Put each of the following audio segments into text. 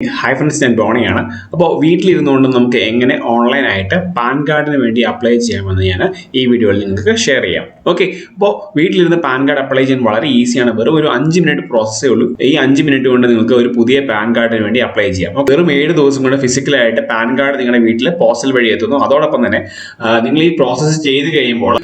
Hi friends ഞാൻ ബോണിയാണ് അപ്പോൾ വീട്ടിലിരുന്നുകൊണ്ട് നമുക്ക് എങ്ങനെ ഓൺലൈനായിട്ട് പാൻ കാർഡിന് വേണ്ടി അപ്ലൈ ചെയ്യാമെന്ന് ഞാൻ ഈ വീഡിയോയിൽ നിങ്ങൾക്ക് ഷെയർ ചെയ്യാം. ഓക്കെ അപ്പോൾ വീട്ടിലിരുന്ന് പാൻ കാർഡ് അപ്ലൈ ചെയ്യാൻ വളരെ ഈസിയാണ് വെറും ഒരു അഞ്ച് മിനിറ്റ് പ്രോസസ്സേ ഉള്ളൂ. ഈ അഞ്ച് മിനിറ്റ് കൊണ്ട് നിങ്ങൾക്ക് ഒരു പുതിയ പാൻ കാർഡിന് വേണ്ടി അപ്ലൈ ചെയ്യാം. അപ്പോൾ വെറും ഏഴ് ദിവസം കൊണ്ട് ഫിസിക്കലായിട്ട് പാൻ കാർഡ് നിങ്ങളുടെ വീട്ടിൽ പോസ്റ്റൽ വഴി എത്തുന്നു. അതോടൊപ്പം തന്നെ നിങ്ങൾ ഈ പ്രോസസ്സ് ചെയ്ത് കഴിയുമ്പോൾ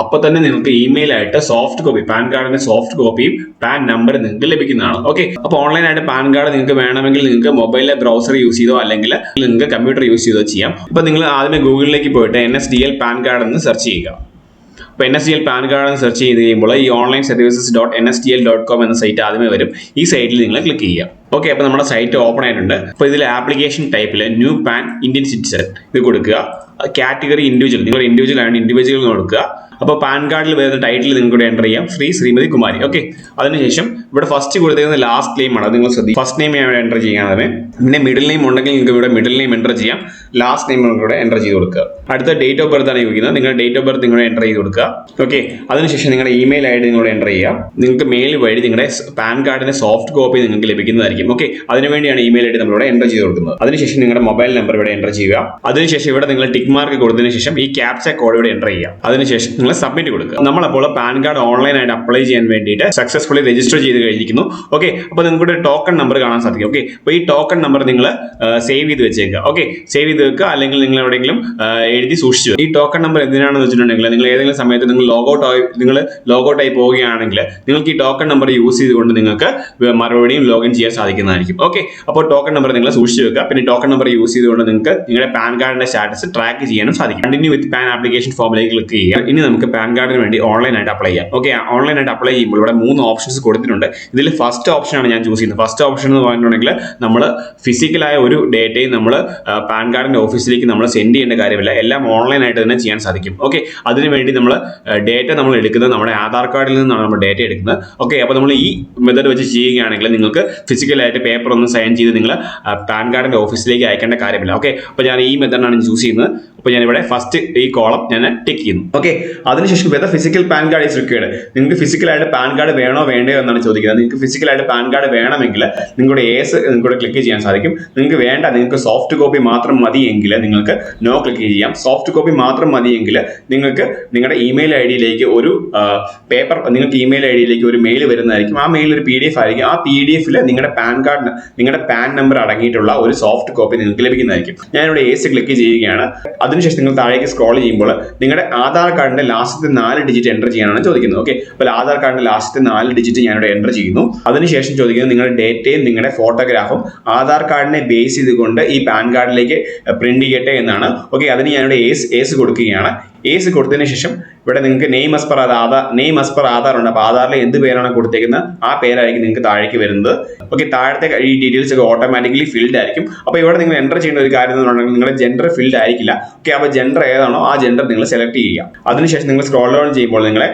അപ്പോൾ തന്നെ നിങ്ങൾക്ക് ഇമെയിലായിട്ട് സോഫ്റ്റ് കോപ്പി പാൻ കാർഡിന്റെ സോഫ്റ്റ് കോപ്പിയും പാൻ നമ്പർ നിങ്ങൾക്ക് ലഭിക്കുന്നതാണ്. ഓക്കെ അപ്പോൾ ഓൺലൈനായിട്ട് പാൻ കാർഡ് നിങ്ങൾക്ക് വേണമെങ്കിൽ നിങ്ങൾക്ക് മൊബൈലിലെ ബ്രൗസർ യൂസ് ചെയ്തോ അല്ലെങ്കിൽ നിങ്ങൾക്ക് കമ്പ്യൂട്ടർ യൂസ് ചെയ്തോ ചെയ്യാം. അപ്പോൾ നിങ്ങൾ ആദ്യമേ ഗൂഗിളിലേക്ക് പോയിട്ട് N S D L PAN card എന്ന് സെർച്ച് ചെയ്യുക. അപ്പോൾ N S D L PAN card എന്ന് സെർച്ച് ചെയ്ത് കഴിയുമ്പോൾ ഈ online services dot N S D L dot com എന്ന സൈറ്റ് ആദ്യമേ വരും. ഈ സൈറ്റിൽ നിങ്ങൾ ക്ലിക്ക് ചെയ്യുക. ഓക്കെ അപ്പോൾ നമ്മുടെ സൈറ്റ് ഓപ്പൺ ആയിട്ടുണ്ട്. അപ്പോൾ ഇതിൽ ആപ്ലിക്കേഷൻ ടൈപ്പിൽ ന്യൂ പാൻ ഇന്ത്യൻ സിറ്റിസൺ ഇത് കൊടുക്കുക. കാറ്റഗറി ഇൻഡിവിജ്വൽ നിങ്ങൾ ഇൻഡിവിജ്വൽ ആണ് ഇൻഡിവിജ്വൽ കൊടുക്കുക. അപ്പോൾ പാൻ കാർഡിൽ വരുന്ന ടൈറ്റിൽ നിങ്ങൾക്ക് ഇവിടെ എന്റർ ചെയ്യാം. ശ്രീ ശ്രീമതി കുമാരി. ഓക്കെ അതിനുശേഷം ഇവിടെ ഫസ്റ്റ് കൊടുത്തിരിക്കുന്നത് ലാസ്റ്റ് നെയിം ആണ്. അത് നിങ്ങൾ ശ്രദ്ധിക്കും ഫസ്റ്റ് നെയിം ഇവിടെ എന്റർ ചെയ്യാൻ ചെയ്യാതെ പിന്നെ മിഡിൽ നെയിം ഉണ്ടെങ്കിൽ നിങ്ങൾക്ക് ഇവിടെ മിഡിൽ നെയിം എന്റർ ചെയ്യാം. ലാസ്റ്റ് നെയിം നിങ്ങൾക്ക് ഇവിടെ എന്റർ ചെയ്ത് കൊടുക്കുക. അടുത്ത ഡേറ്റ് ഓഫ് ബർത്ത് ആണ് ചോദിക്കുന്നത്. നിങ്ങളുടെ ഡേറ്റ് ഓഫ് ബർത്ത് നിങ്ങളുടെ എന്റർ ചെയ്ത് കൊടുക്കുക. ഓക്കെ അതിനുശേഷം നിങ്ങളുടെ ഇമെയിൽ ഐ ഡി നിങ്ങളുടെ എന്റർ ചെയ്യുക. നിങ്ങൾക്ക് മെയിൽ വഴി നിങ്ങളുടെ പാൻ കാർഡിന്റെ സോഫ്റ്റ് കോപ്പി നിങ്ങൾക്ക് ലഭിക്കുന്നതായിരിക്കും. ഓക്കെ അതിനുവേണ്ടിയാണ് ഇമെയിൽ ഐ ഡി നമ്മളിവിടെ എന്റർ ചെയ്ത് കൊടുക്കുന്നത്. അതിനുശേഷം നിങ്ങളുടെ മൊബൈൽ നമ്പർ ഇവിടെ എന്റർ ചെയ്യുക. അതിനുശേഷം ഇവിടെ നിങ്ങൾ ടിക്ക് മാർക്ക് കൊടുത്തതിന് ശേഷം ഈ ക്യാപ്ച കോഡ് ഇവിടെ എന്റർ ചെയ്യുക. അതിനുശേഷം നിങ്ങൾ സബ്മിറ്റ് കൊടുക്കുക. നമ്മളപ്പോൾ പാൻ കാർഡ് ഓൺലൈനായിട്ട് അപ്ലൈ ചെയ്യാൻ വേണ്ടിയിട്ട് സക്സസ്ഫുള്ളി രജിസ്റ്റർ ചെയ്ത് കഴിഞ്ഞിരിക്കുന്നു. ഓക്കെ അപ്പോൾ ഇവിടെ ടോക്കൺ നമ്പർ കാണാൻ സാധിക്കും. ഓക്കെ അപ്പോൾ ഈ ടോക്കൺ നമ്പർ നിങ്ങൾ സേവ് ചെയ്ത് വെച്ചേക്കുക. ഓക്കെ സേവ് ചെയ്ത് വെക്കുക. അല്ലെങ്കിൽ നിങ്ങൾ എവിടെയെങ്കിലും എഴുതി സൂക്ഷിച്ചു. ഈ ടോക്കൺ നമ്പർ എന്തിനാണെന്ന് വെച്ചിട്ടുണ്ടെങ്കിൽ നിങ്ങൾ ഏതെങ്കിലും സമയത്ത് നിങ്ങൾ ലോഗൗട്ട് ആയി നിങ്ങൾ ലോഗൗട്ട് ആയി പോവുകയാണെങ്കിൽ നിങ്ങൾക്ക് ഈ ടോക്കൺ നമ്പർ യൂസ് ചെയ്തുകൊണ്ട് നിങ്ങൾക്ക് മറുപടിയും ലോഗിൻ ചെയ്യാൻ സാധിക്കുന്നതായിരിക്കും. ഓക്കെ അപ്പോൾ ടോക്കൺ നമ്പർ നിങ്ങൾ സൂക്ഷിച്ചു വെക്കുക. പിന്നെ ടോക്കൺ നമ്പർ യൂസ് ചെയ്തുകൊണ്ട് നിങ്ങൾക്ക് നിങ്ങളുടെ പാൻ കാർഡിന്റെ സ്റ്റാറ്റസ് ട്രാക്ക് ചെയ്യാനും സാധിക്കും. കണ്ടിന്യൂ വിത്ത് പാൻ ആപ്ലിക്കേഷൻ ഫോമിലേക്ക് ക്ലിക്ക് ചെയ്യുക. ഇനി നമുക്ക് പാൻ കാർഡിന് വേണ്ടി ഓൺലൈനായിട്ട് അപ്ലൈ ചെയ്യാം. ഓക്കെ ഓൺലൈനായിട്ട് അപ്ലൈ ചെയ്യുമ്പോൾ ഇവിടെ മൂന്ന് ഓപ്ഷൻസ് കൊടുത്തിട്ടുണ്ട്. ഇതിൽ ഫസ്റ്റ് ഓപ്ഷനാണ് ഞാൻ ചൂസ് ചെയ്യുന്നത്. ഫസ്റ്റ് ഓപ്ഷൻ എന്ന് പറഞ്ഞിട്ടുണ്ടെങ്കിൽ നമ്മൾ ഫിസിക്കലായ ഒരു ഡേറ്റയും നമ്മൾ പാൻ കാർഡിന്റെ ഓഫീസിലേക്ക് നമ്മൾ സെൻഡ് ചെയ്യേണ്ട കാര്യമില്ല. എല്ലാം ഓൺലൈനായിട്ട് തന്നെ ചെയ്യാൻ സാധിക്കും. ഓക്കെ അതിനുവേണ്ടി നമ്മൾ ഡേറ്റ നമ്മൾ എടുക്കുന്നത് നമ്മുടെ ആധാർ കാർഡിൽ നിന്നാണ് നമ്മൾ ഡേറ്റ എടുക്കുന്നത്. ഓക്കെ അപ്പോൾ നമ്മൾ ഈ മെത്തേഡ് വെച്ച് ചെയ്യുകയാണെങ്കിൽ നിങ്ങൾക്ക് ഫിസിക്കലായിട്ട് പേപ്പർ ഒന്ന് സൈൻ ചെയ്ത് നിങ്ങൾ പാൻ കാർഡിന്റെ ഓഫീസിലേക്ക് അയക്കേണ്ട കാര്യമില്ല. ഓക്കെ അപ്പോൾ ഞാൻ ഈ മെത്തേഡാണ് ചൂസ് ചെയ്യുന്നത്. അപ്പോൾ ഞാൻ ഇവിടെ ഫസ്റ്റ് ഈ കോളം ഞാൻ ടിക്ക് ചെയ്യുന്നു. ഓക്കെ അതിനുശേഷം whether physical PAN card is required നിങ്ങൾക്ക് ഫിസിക്കലായിട്ട് പാൻ കാർഡ് വേണോ വേണ്ടയോ എന്നാണ് ചോദിക്കുന്നത്. നിങ്ങൾക്ക് ഫിസിക്കലായിട്ട് പാൻ കാർഡ് വേണമെങ്കിൽ നിങ്ങളുടെ ഏസ് നിങ്ങളുടെ ക്ലിക്ക് ചെയ്യാൻ സാധിക്കും. നിങ്ങൾക്ക് വേണ്ട നിങ്ങൾക്ക് സോഫ്റ്റ് കോപ്പി മാത്രം മതിയെങ്കിൽ നിങ്ങൾക്ക് നോ ക്ലിക്ക് ചെയ്യാം. സോഫ്റ്റ് കോപ്പി മാത്രം മതിയെങ്കിൽ നിങ്ങൾക്ക് നിങ്ങളുടെ ഇമെയിൽ ഐ ഡിയിലേക്ക് ഒരു പേപ്പർ നിങ്ങൾക്ക് ഇമെയിൽ ഐ ഡിയിലേക്ക് ഒരു മെയിൽ വരുന്നതായിരിക്കും. ആ മെയിൽ ഒരു പി ഡി എഫ് ആയിരിക്കും. ആ പി ഡി എഫിൽ നിങ്ങളുടെ പാൻ കാർഡ് നിങ്ങളുടെ പാൻ നമ്പർ അടങ്ങിയിട്ടുള്ള ഒരു സോഫ്റ്റ് കോപ്പി നിങ്ങൾക്ക് ലഭിക്കുന്നതായിരിക്കും. ഞാനിവിടെ ഏസ് ക്ലിക്ക് ചെയ്യുകയാണ്. അതിനുശേഷം നിങ്ങൾ താഴേക്ക് സ്ക്രോൾ ചെയ്യുമ്പോൾ നിങ്ങളുടെ ആധാർ കാർഡിന്റെ ലാസ്റ്റത്തെ നാല് ഡിജിറ്റ് എന്റർ ചെയ്യാനാണ് ചോദിക്കുന്നത്. ഓക്കെ അപ്പോൾ ആധാർ കാർഡിന്റെ ലാസ്റ്റത്തെ നാല് ഡിജിറ്റ് ഞാനിവിടെ എന്റർ ചെയ്യുന്നു. അതിനുശേഷം ചോദിക്കുന്നത് നിങ്ങളുടെ ഡേറ്റയും നിങ്ങളുടെ ഫോട്ടോഗ്രാഫും ആധാർ കാർഡിനെ ബേസ് ചെയ്തുകൊണ്ട് ഈ പാൻ കാർഡിലേക്ക് പ്രിന്റ് ചെയ്യട്ടെ എന്നാണ്. ഓക്കെ അതിന് ഞാനിവിടെ ഏസ് ഏസ് കൊടുക്കുകയാണ്. ഏസ് കൊടുത്തതിന് ശേഷം ഇവിടെ നിങ്ങൾക്ക് നെയിം അസ്പർ അത് ആധാർ നെയിം അസ്പർ ആധാർ ഉണ്ട്. അപ്പോൾ ആധാറിൽ എന്ത് പേരാണ് കൊടുത്തേക്കുന്നത്? ആ പേരായിരിക്കും നിങ്ങൾക്ക് താഴേക്ക് വരുന്നത്. ഓക്കെ താഴത്തെ ഈ ഡീറ്റെയിൽസ് ഒക്കെ ഓട്ടോമാറ്റിക്കലി ഫിൽഡ് ആയിരിക്കും. അപ്പോൾ ഇവിടെ നിങ്ങൾ എന്റർ ചെയ്യേണ്ട ഒരു കാര്യം എന്ന് പറഞ്ഞാൽ നിങ്ങളുടെ ജെൻഡർ ഫിൽഡ് ആയിരിക്കില്ല. ഓക്കെ അപ്പോൾ ജെൻഡർ ഏതാണോ ആ ജെൻഡർ നിങ്ങൾ സെലക്ട് ചെയ്യുക. അതിനുശേഷം നിങ്ങൾ സ്ക്രോൾ ഡൗൺ ചെയ്യുമ്പോൾ നിങ്ങളെ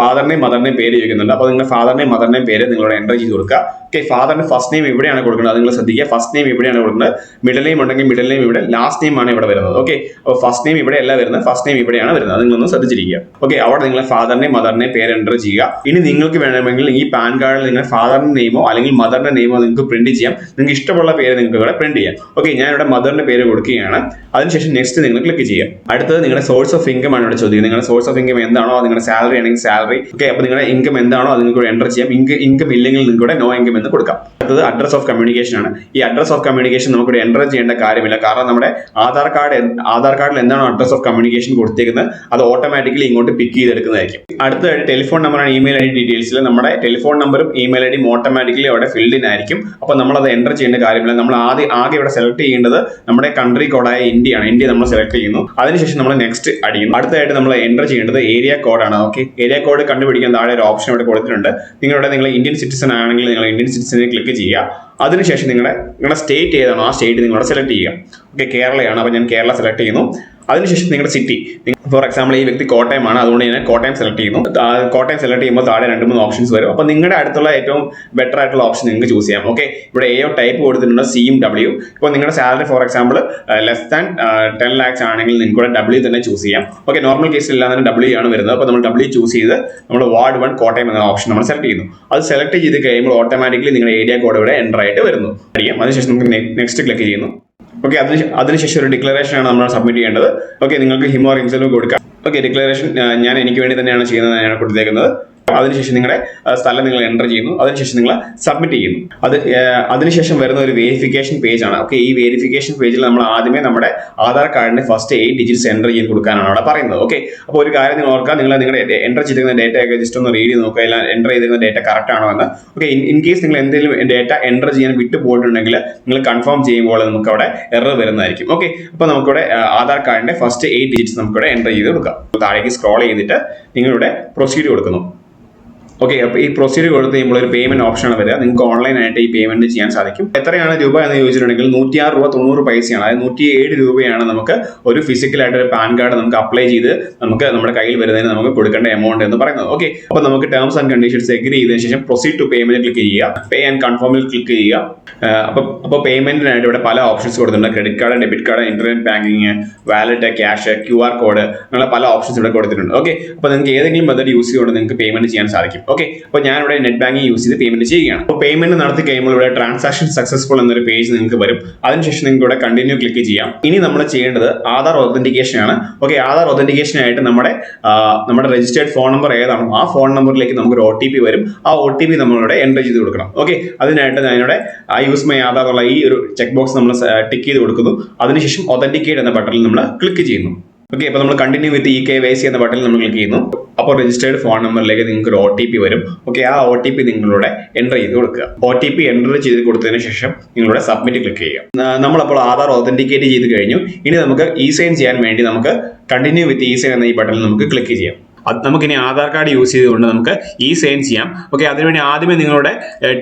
ഫാദറിനെയും മദറിനെയും പേര് ചോദിക്കുന്നുണ്ട്. അപ്പോൾ നിങ്ങളുടെ ഫാദറിനെയും മദറിനെയും പേര് നിങ്ങളോട് എന്റർ ചെയ്ത് കൊടുക്കുക. ഓക്കെ ഫാദറിന്റെ ഫസ്റ്റ് നെയിം ഇവിടെയാണ് കൊടുക്കുന്നത്. അത് നിങ്ങൾ ശ്രദ്ധിക്കുക. ഫസ്റ്റ് നെയിം ഇവിടെയാണ് കൊടുക്കുന്നത്. മിഡിൽ നെയിം ഉണ്ടെങ്കിൽ മിഡിൽ നെയിം ഇവിടെ ലാസ്റ്റ് നെയിം ആണ് ഇവിടെ വരുന്നത്. ഓക്കെ അപ്പോൾ ഫസ്റ്റ് നെയിം ഇവിടെ അല്ല വരുന്നത്. ഫസ്റ്റ് നെയിം ഇവിടെയാണ് വരുന്നത്. നിങ്ങളൊന്ന് ശ്രദ്ധിച്ചിരിക്കുക. ഓക്കെ അവിടെ നിങ്ങൾ ഫാദറിനെയും മദറിനെയും പേര് എന്റർ ചെയ്യുക. ഇനി നിങ്ങൾക്ക് വേണമെങ്കിൽ ഈ പാൻ കാർഡിൽ നിങ്ങൾ ഫാദറിന്റെ നെയിമോ അല്ലെങ്കിൽ മദറിന്റെ നെയിമോ നിങ്ങൾക്ക് പ്രിന്റ് ചെയ്യാം. നിങ്ങൾക്ക് ഇഷ്ടമുള്ള പേര് നിങ്ങൾക്ക് ഇവിടെ പ്രിന്റ് ചെയ്യാം. ഓക്കെ ഞാൻ ഇവിടെ മദറിന്റെ പേര് കൊടുക്കുകയാണ്. അതിനുശേഷം നെക്സ്റ്റ് നിങ്ങൾ ക്ലിക്ക് ചെയ്യുക. അടുത്തത് നിങ്ങളുടെ സോഴ്സ് ഓഫ് ഇൻകം ആണ് ഇവിടെ ചോദിക്കുന്നത് നിങ്ങളുടെ സോഴ്സ് ഓഫ് ഇൻകം എന്താണോ നിങ്ങളുടെ സാലറി ആണെങ്കിൽ സാലറി ഓക്കെ അപ്പോൾ നിങ്ങളുടെ ഇൻകം എന്താണോ അത് നിങ്ങൾക്ക് എന്റർ ചെയ്യാം. ഇൻകം ഇല്ലെങ്കിൽ നിങ്ങളുടെ നോ ഇൻകം എന്ന് കൊടുക്കാം. അടുത്തത് അഡ്രസ് ഓഫ് കമ്മ്യൂണിക്കേഷൻ ആണ്. ഈ അഡ്രസ് ഓഫ് കമ്മ്യൂണിക്കേഷൻ നമുക്ക് എന്റർ ചെയ്യേണ്ട കാര്യമില്ല. കാരണം നമ്മുടെ ആധാർ കാർഡ് ആധാർ കാർഡിൽ എന്താണോ അഡ്രസ് ഓഫ് കമ്മ്യൂണിക്കേഷൻ കൊടുത്തിരിക്കുന്നത് അത് ഓട്ടോമാറ്റിക്കലി ഇങ്ങോട്ട് പിക്ക് ചെയ്തെടുക്കുന്നതായിരിക്കും. അടുത്തതായിട്ട് ടെലിഫോൺ നമ്പറാണ് ഇമെയിൽ ഐ ഡി ഡീറ്റെയിൽസിൽ നമ്മുടെ ടെലിഫോൺ നമ്പറും ഇമെയിൽ ഐ ഡിയും ഓട്ടോമാറ്റിക്കലി അവിടെ ഫിൽഡ് ആയിരിക്കും. അപ്പോൾ നമ്മൾ അത് എന്റർ ചെയ്യേണ്ട കാര്യമില്ല. നമ്മൾ ആദ്യം ആകെ ഇവിടെ സെലക്ട് ചെയ്യേണ്ടത് നമ്മുടെ കൺട്രി കോഡായ ഇന്ത്യയാണ് ഇന്ത്യ നമ്മൾ സെലക്ട് ചെയ്യുന്നു. അതിനുശേഷം നമ്മൾ നെക്സ്റ്റ് അടിക്കുന്നു. അടുത്തതായിട്ട് നമ്മൾ എന്റർ ചെയ്യേണ്ടത് ഏരിയ കോഡാണ് ഓക്കെ? ഏരിയ കോഡ് കണ്ടുപിടിക്കാൻ താഴെ ഒരു ഓപ്ഷൻ ഇവിടെ കൊടുത്തിട്ടുണ്ട്. നിങ്ങളുടെ നിങ്ങൾ ഇന്ത്യൻ സിറ്റിസൺ ആണെങ്കിൽ നിങ്ങൾ ഇന്ത്യൻ സിറ്റിസനെ ക്ലിക്ക് ചെയ്യുക. അതിനുശേഷം നിങ്ങളുടെ നിങ്ങളുടെ സ്റ്റേറ്റ് ഏതാണോ ആ സ്റ്റേറ്റ് നിങ്ങളുടെ സെലക്ട് ചെയ്യുക. ഓക്കെ കേരളയാണ് അപ്പോൾ ഞാൻ കേരള സെലക്ട് ചെയ്യുന്നു. അതിനുശേഷം നിങ്ങളുടെ സിറ്റി ഫോർ എക്സാമ്പിൾ ഈ വ്യക്തി കോട്ടയമാണ് അതുകൊണ്ട് ഞാൻ കോട്ടയം സെലക്ട് ചെയ്യുന്നു. കോട്ടയം സെലക്ട് ചെയ്യുമ്പോൾ താഴെ രണ്ട് മൂന്ന് ഓപ്ഷൻസ് വരും. അപ്പോൾ നിങ്ങളുടെ അടുത്തുള്ള ഏറ്റവും ബെറ്റർ ആയിട്ടുള്ള ഓപ്ഷൻ നിങ്ങൾക്ക് ചൂസ് ചെയ്യാം. ഓക്കെ ഇവിടെ എയോ ടൈപ്പ് കൊടുത്തിട്ടുണ്ട് സിയും ഡബ്ല്യു ഇപ്പോൾ നിങ്ങളുടെ salary for example less than ten lakhs ആണെങ്കിൽ ഇവിടെ ഡബ്ല്യു തന്നെ ചൂസ് ചെയ്യാം. ഓക്കെ നോർമൽ കേസിൽ ഇല്ലാതെ ഡബ്ല്യു ആണ് വരുന്നത്. അപ്പോൾ നമ്മൾ ഡബ്ല്യു ചൂസ് ചെയ്ത് നമ്മൾ വാർഡ് വൺ കോട്ടയം എന്ന ഓപ്ഷൻ നമ്മൾ സെലക്ട് ചെയ്യുന്നു. അത് സെലക്ട് ചെയ്ത് കഴിയുമ്പോൾ ഓട്ടോമാറ്റിക്കലി നിങ്ങളുടെ ഏരിയ കോഡ് ഇവിടെ എന്റർ ആയിട്ട് വരുന്നു. അറിയാം അതിനുശേഷം നമുക്ക് നെക്സ്റ്റ് ക്ലിക്ക് ചെയ്യുന്നു. ഓക്കെ അതിന് അതിനുശേഷം ഒരു ഡിക്ലറേഷൻ ആണ് നമ്മൾ സബ്മിറ്റ് ചെയ്യേണ്ടത്. ഓക്കെ നിങ്ങൾക്ക് ഹിമോ റിംസലും കൊടുക്കാം. ഓക്കെ ഡിക്ലറേഷൻ ഞാൻ എനിക്ക് വേണ്ടി തന്നെയാണ് ചെയ്യുന്നത് ഞാൻ കൊടുത്തേക്കുന്നത്. അതിനുശേഷം നിങ്ങളുടെ സ്ഥലം നിങ്ങൾ എന്റർ ചെയ്യുന്നു. അതിനുശേഷം നിങ്ങൾ സബ്മിറ്റ് ചെയ്യുന്നു. അത് അതിനുശേഷം വരുന്ന ഒരു വേരിഫിക്കേഷൻ പേജ് ആണ്. ഓക്കെ ഈ വേരിഫിക്കേഷൻ പേജിൽ നമ്മൾ ആദ്യമേ നമ്മുടെ ആധാർ കാർഡിന്റെ ഫസ്റ്റ് എയ്റ്റ് ഡിജിറ്റ്സ് എന്റർ ചെയ്ത് കൊടുക്കാനാണ് അവിടെ പറയുന്നത്. ഓക്കെ അപ്പോൾ ഒരു കാര്യം നിങ്ങൾ ഓർക്കുക. നിങ്ങൾ നിങ്ങളുടെ എന്റർ ചെയ്തിരിക്കുന്ന ഡേറ്റ ഒക്കെ ജസ്റ്റ് ഒന്ന് റീഡ് ചെയ്ത് നോക്കുക. എല്ലാം എന്റർ ചെയ്തിരിക്കുന്ന ഡേറ്റ കറക്റ്റ് ആണോ എന്ന്. ഓക്കെ ഇൻ കേസ് നിങ്ങൾ എന്തെങ്കിലും ഡേറ്റ എന്റർ ചെയ്യാൻ വിട്ടു പോയിട്ടുണ്ടെങ്കിൽ നിങ്ങൾ കൺഫേം ചെയ്യുമ്പോൾ നമുക്ക് അവിടെ എറർ വരുന്നതായിരിക്കും. ഓക്കെ അപ്പോൾ നമുക്കിവിടെ ആധാർ കാർഡിന്റെ ഫസ്റ്റ് എയ്റ്റ് ഡിജിറ്റ്സ് നമുക്കിവിടെ എന്റർ ചെയ്ത് കൊടുക്കാം. താഴേക്ക് സ്ക്രോൾ ചെയ്തിട്ട് നിങ്ങളുടെ പ്രൊസീഡ് കൊടുക്കുന്നു. ഓക്കെ അപ്പോൾ ഈ പ്രൊസീജിയർ കൊടുത്ത് ഒരു പേയ്മെന്റ് ഓപ്ഷനാണ് വരിക. നിങ്ങൾക്ക് ഓൺലൈൻ ആയിട്ട് ഈ പേയ്മെന്റ് ചെയ്യാൻ സാധിക്കും. എത്രയാണ് രൂപ എന്ന് ചോദിച്ചിട്ടുണ്ടെങ്കിൽ നൂറ്റിയാറ് രൂപ തൊണ്ണൂറ് പൈസയാണ്. അതായത് നൂറ്റി ഏഴ് രൂപയാണ് നമുക്ക് ഒരു ഫിസിക്കലായിട്ട് ഒരു പാൻ കാർഡ് നമുക്ക് അപ്ലൈ ചെയ്ത് നമുക്ക് നമ്മുടെ കയ്യിൽ വരുന്നതിന് നമുക്ക് കൊടുക്കേണ്ട എമൗണ്ട് എന്ന് പറയുന്നത്. ഓക്കെ അപ്പോൾ നമുക്ക് ടേംസ് ആൻഡ് കണ്ടീഷൻസ് എഗ്രി ചെയ്തതിനു ശേഷം പ്രൊസീഡ് ടു പേയ്മെന്റ് ക്ലിക്ക് ചെയ്യുക. പേ ആൻഡ് കൺഫേമിൽ ക്ലിക്ക് ചെയ്യുക. അപ്പോൾ അപ്പോൾ പേയ്മെന്റിനായിട്ട് ഇവിടെ പല ഓപ്ഷൻസ് കൊടുത്തിട്ടുണ്ട്. Credit card debit card internet banking wallet cash Q R code അങ്ങനെ പല ഓപ്ഷൻസ് ഇവിടെ കൊടുത്തിട്ടുണ്ട്. ഓക്കെ അപ്പോൾ നിങ്ങൾക്ക് ഏതെങ്കിലും മെത്തേഡ് യൂസ് ചെയ്തുകൊണ്ട് നിങ്ങൾക്ക് പേയ്മെന്റ് ചെയ്യാൻ സാധിക്കും. ഓക്കെ അപ്പോൾ ഞാൻ ഇവിടെ നെറ്റ് ബാങ്കിങ് യൂസ് ചെയ്ത് പേയ്മെന്റ് ചെയ്യുകയാണ്. അപ്പോൾ പേയ്മെന്റ് നടത്തി കഴിയുമ്പോൾ ഇവിടെ ട്രാൻസാക്ഷൻ സക്സസ്ഫുൾ എന്നൊരു പേജ് നിങ്ങൾക്ക് വരും. അതിനുശേഷം നിങ്ങൾക്ക് ഇവിടെ കണ്ടിന്യൂ ക്ലിക്ക് ചെയ്യാം. ഇനി നമ്മൾ ചെയ്യേണ്ടത് ആധാർ ഒതന്റിക്കേഷൻ ആണ്. ഓക്കെ ആധാർ ഒതന്റിക്കേഷൻ ആയിട്ട് നമ്മുടെ നമ്മുടെ രജിസ്റ്റേർഡ് ഫോൺ നമ്പർ ഏതാണോ ആ ഫോൺ നമ്പറിലേക്ക് നമുക്കൊരു ഒ ടി പി വരും. ആ ഒ ടി പി നമ്മളിവിടെ എന്റർ ചെയ്ത് കൊടുക്കണം. ഓക്കെ അതിനായിട്ട് ഞാനിവിടെ ഐ യൂസ് മൈ ആധാർ ഉള്ള ഈ ഒരു ചെക്ക് ബോക്സ് നമ്മൾ ടിക്ക് ചെയ്ത് കൊടുക്കുന്നു. അതിനുശേഷം ഒതന്റിക്കേറ്റ് എന്ന ബട്ടണിൽ നമ്മൾ ക്ലിക്ക് ചെയ്യുന്നു. ഓക്കെ അപ്പോൾ നമ്മൾ continue with E K Y C എന്ന ബട്ടൺ നമ്മൾ ക്ലിക്ക് ചെയ്യുന്നു. അപ്പോൾ രജിസ്റ്റേർഡ് ഫോൺ നമ്പറിലേക്ക് നിങ്ങൾക്ക് ഒരു ഒ ടി പി വരും. ഓക്കെ ആ ഒ ടി പി നിങ്ങളുടെ എന്റർ ചെയ്ത് കൊടുക്കുക. ഒ ടി പി എന്റർ ചെയ്ത് കൊടുത്തതിന് ശേഷം നിങ്ങളുടെ സബ്മിറ്റ് ക്ലിക്ക് ചെയ്യുക. നമ്മളപ്പോൾ ആധാർ ഒതന്റിക്കേറ്റ് ചെയ്ത് കഴിഞ്ഞു. ഇനി നമുക്ക് ഇ സൈൻ ചെയ്യാൻ വേണ്ടി നമുക്ക് കണ്ടിന്യൂ വിത്ത് ഇ സൈൻ എന്ന ഈ ബട്ടണിൽ നമുക്ക് ക്ലിക്ക് ചെയ്യാം. അത് നമുക്കിനി ആധാർ കാർഡ് യൂസ് ചെയ്തുകൊണ്ട് നമുക്ക് ഈ സൈൻ ചെയ്യാം. ഓക്കെ അതിനുവേണ്ടി ആദ്യമേ നിങ്ങളുടെ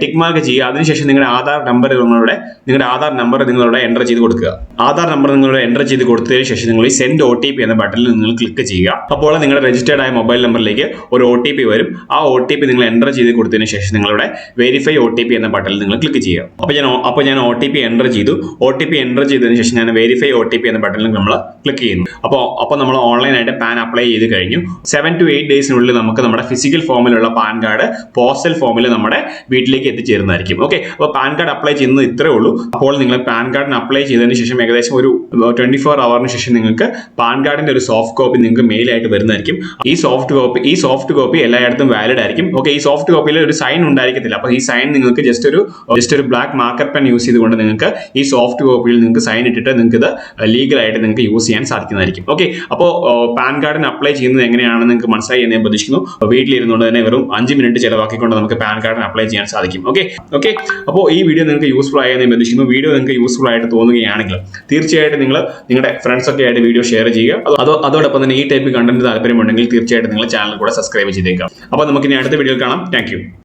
ടിക്ക് മാർക്ക് ചെയ്യുക. അതിനുശേഷം നിങ്ങളുടെ ആധാർ നമ്പർ നിങ്ങളുടെ നിങ്ങളുടെ ആധാർ നമ്പർ നിങ്ങളുടെ എന്റർ ചെയ്ത് കൊടുക്കുക. ആധാർ നമ്പർ നിങ്ങളുടെ എന്റർ ചെയ്ത് കൊടുത്തതിന് ശേഷം നിങ്ങൾ ഈ സെൻഡ് ഒ ടി പി എന്ന ബട്ടണിൽ നിങ്ങൾ ക്ലിക്ക് ചെയ്യുക. അപ്പോൾ നിങ്ങളുടെ രജിസ്റ്റേർഡ് ആയ മൊബൈൽ നമ്പറിലേക്ക് ഒരു ഒ ടി പി വരും. ആ ഒ ടി പി നിങ്ങൾ എന്റർ ചെയ്ത് കൊടുത്തതിന് ശേഷം നിങ്ങളുടെ വെരിഫൈ ഒ ടി പി എന്ന ബട്ടണിൽ നിങ്ങൾ ക്ലിക്ക് ചെയ്യുക. അപ്പോൾ ഞാൻ അപ്പോൾ ഞാൻ ഒ ടി പി എന്റർ ചെയ്തു. ഒ ടി പി എന്റർ ചെയ്തതിന് ശേഷം ഞാൻ വെരിഫൈ ഒ ടി പി എന്ന ബട്ടണിൽ നമ്മൾ ക്ലിക്ക് ചെയ്യുന്നു. അപ്പോൾ അപ്പോൾ നമ്മൾ ഓൺലൈനായിട്ട് പാൻ അപ്ലൈ ചെയ്ത് കഴിഞ്ഞു. സെവൻ ടു എയ്റ്റ് ഡേയ്സിനുള്ളിൽ നമുക്ക് നമ്മുടെ ഫിസിക്കൽ ഫോമിലുള്ള പാൻ കാർഡ് പോസ്റ്റൽ ഫോമിൽ നമ്മുടെ വീട്ടിലേക്ക് എത്തിച്ചേരുന്നതായിരിക്കും. ഓക്കെ അപ്പോൾ പാൻ കാർഡ് അപ്ലൈ ചെയ്യുന്നത് ഇത്രേ ഉള്ളൂ. അപ്പോൾ നിങ്ങൾ പാൻ കാർഡിന് അപ്ലൈ ചെയ്തതിന് ശേഷം ഏകദേശം ഒരു ട്വന്റി ഫോർ അവറിന് ശേഷം നിങ്ങൾക്ക് പാൻ കാർഡിന്റെ ഒരു സോഫ്റ്റ് കോപ്പി നിങ്ങൾക്ക് മെയിലായിട്ട് വരുന്നതായിരിക്കും. ഈ സോഫ്റ്റ് കോപ്പി ഈ സോഫ്റ്റ് കോപ്പി എല്ലായിടത്തും വാലിഡ് ആയിരിക്കും. ഓക്കെ ഈ സോഫ്റ്റ് കോപ്പിയിൽ ഒരു സൈൻ ഉണ്ടായിരിക്കത്തില്ല. അപ്പോൾ ഈ സൈൻ നിങ്ങൾക്ക് ജസ്റ്റ് ഒരു ജസ്റ്റ് ഒരു ബ്ലാക്ക് മാർക്കർ പെൻ യൂസ് ചെയ്തുകൊണ്ട് നിങ്ങൾക്ക് ഈ സോഫ്റ്റ് കോപ്പിയിൽ നിങ്ങൾക്ക് സൈൻ ഇട്ടിട്ട് നിങ്ങൾക്ക് ഇത് ലീഗലായിട്ട് നിങ്ങൾക്ക് യൂസ് ചെയ്യാൻ സാധിക്കുന്നതായിരിക്കും. ഓക്കെ അപ്പോൾ പാൻ കാർഡിന് അപ്ലൈ ചെയ്യുന്നത് എങ്ങനെയാണെന്ന് നിങ്ങൾക്ക് മനസ്സിലായി എന്ന് ഞാൻ പ്രതീക്ഷിക്കുന്നു. വീട്ടിലിരുന്നുകൊണ്ട് തന്നെ വെറും അഞ്ച് മിനിറ്റ് ചിലവാക്കിക്കൊണ്ട് നമുക്ക് പാൻ കാർഡിന് അപ്ലൈ ചെയ്യാൻ സാധിക്കും. ഓക്കെ ഓക്കെ അപ്പോൾ ഈ വീഡിയോ നിങ്ങൾക്ക് യൂസ്ഫുൾ ആയെന്ന് ഞാൻ പ്രതീക്ഷിക്കുന്നു. വീഡിയോ നിങ്ങൾക്ക് യൂസ്ഫുൾ ആയിട്ട് തോന്നുകയാണെങ്കിൽ തീർച്ചയായിട്ടും നിങ്ങൾ നിങ്ങളുടെ ഫ്രണ്ട്സ് ഒക്കെ ആയിട്ട് വീഡിയോ ഷെയർ ചെയ്യുക. അതോ- അതോ അതോടൊപ്പം തന്നെ ഈ ടൈപ്പ് കണ്ടന്റ് താല്പര്യമുണ്ടെങ്കിൽ തീർച്ചയായിട്ടും നിങ്ങൾ ചാനൽ കൂടെ സബ്സ്ക്രൈബ് ചെയ്തേക്കാം അപ്പോൾ നമുക്ക് ഇനി അടുത്ത വീഡിയോയിൽ കാണാം. താങ്ക്